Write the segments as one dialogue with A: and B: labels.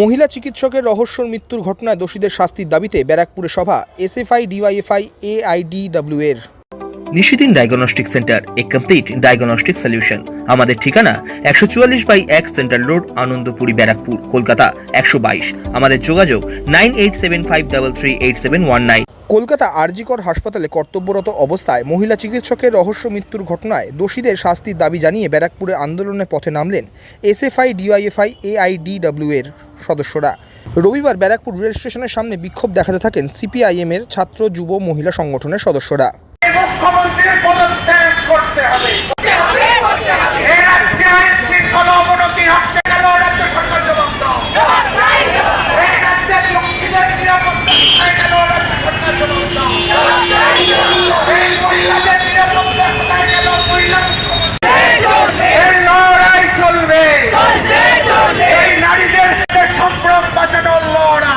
A: মহিলা চিকিৎসকের রহস্যর মৃত্যুর ঘটনায় দোষীদের শাস্তির দাবিতে ব্যারাকপুরে সভা, এসএফআই, ডিওয়াইএফআই, এআইডিডব্লিউ এর।
B: Nishidin diagnostic centre, a complete diagnostic solution. আমাদের ঠিকানা একশো চুয়াল্লিশ বাই এক সেন্ট্রাল রোড, আনন্দপুরি, ব্যারাকপুর, কলকাতা, একশো বাইশ। আমাদের যোগাযোগ nine eight seven five double three eight seven one nine.
A: Kolkata RG Kar হাসপাতালে কর্তব্যরত অবস্থায় মহিলা চিকিৎসকের রহস্য মৃত্যুর ঘটনায় দোষীদের শাস্তির দাবি জানিয়ে ব্যারাকপুরে আন্দোলনের পথে নামলেন এসএফআই, ডিওয়াইএফআই, এআইডিডব্লিউ এর সদস্যরা। রবিবার ব্যারাকপুর রেল স্টেশনের সামনে বিক্ষোভ দেখাতে থাকেন সিপিআইএম এর ছাত্র যুব মহিলা সংগঠনের সদস্যরা।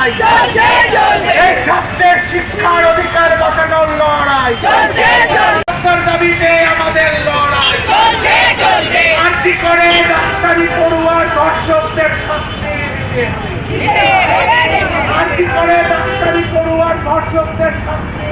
C: লড়াই এই ছাত্রের শিক্ষার অধিকার বাঁচানোর লড়াই দাবিতে আমাদের লড়াই আর্জি করে ডাক্তারি পড়ুয়ার দর্শকদের শাস্তি দিতে আর্জি করে ডাক্তারি পড়ুয়ার দর্শকদের শাস্তি